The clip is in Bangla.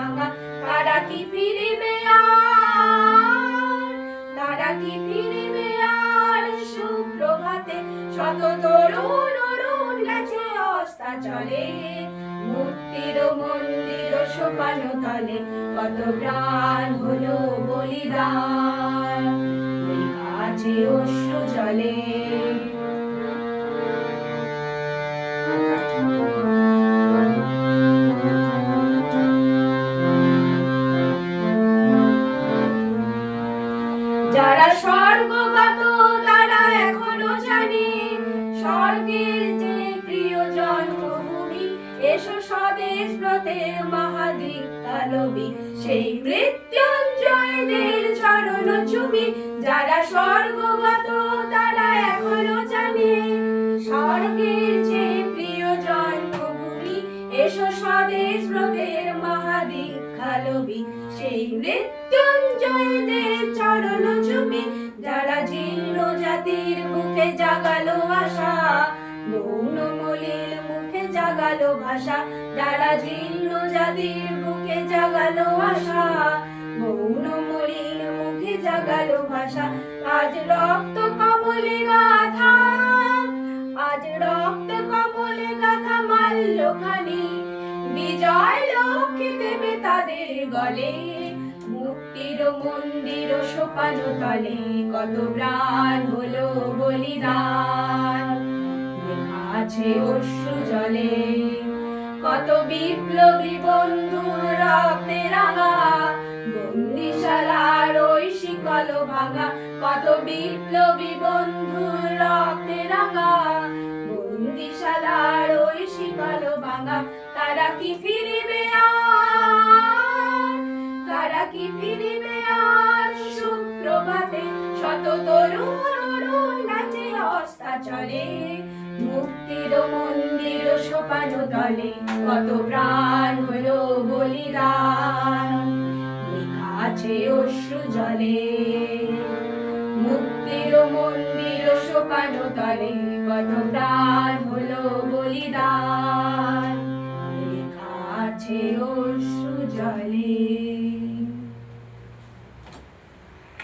ভাঙা। তারা কি ফিরিবে আর? তারা কি ফিরিবে আর? সুপ্রভাতে শত তরুণ অরুণ গেছে অস্তা চলে। মুক্তির মন্দির সোপানো তলে কত প্রাণ হলো বলিদান। আছে অশ্রু জলে। যারা স্বর্গগত তারা এখনও জানে, স্বর্গের যে প্রিয় জন্মভূমি, এসো স্বদেশ ব্রতের মহাদিক তালবি সেই মৃত্যুঞ্জয়দের চরণ চুমি যারা স্বর্গগত তারা এখনও জানে, স্বর্গের যে প্রিয় জন্মভূমি, এসো স্বদেশ ব্রতের মহাদিক খালবি সেই মৃত্যুঞ্জয়দের চরণ চুমি, যারা জীর্ণ জাতির মুখে জাগালো আশা, মৌন মলির মুখে জাগালো ভাষা, যারা জীর্ণ জাতির মুখে জাগালো আশা, মৌন মলির মুখে জাগালো ভাষা। আজ রক্ত কমলে গাথা, আজ রক্ত কমলে গাথা মাল্য বিজয় লক্ষ্মী দেবে তাদের গলে। মুক্তির মন্দির সোপানো তলে, কত প্রাণ হলো বলিদান। আছে অশ্রু জলে, কত বিপ্লবী বন্ধুর রক্তে রাঙা। বন্দিশালার ওই শিকল ভাঙা, কত বিপ্লবী বন্ধুর রক্তে রাঙা। বন্দিশালার ওই শিকল ভাঙা তারা কি ফিরিবে আর? তারা কি ফিরিবে আর? সুপ্রভাতে শত তরুণ নাচে অস্তা চলে মুক্তির মন্দির সোপানো তলে, কত প্রাণ হলো বলিদান। আছে অশ্রু জলে। মুক্তির মন্দির সোপানো তলে, কত প্রাণ হলো বলিদান। লেখা আছে অশ্রু জলে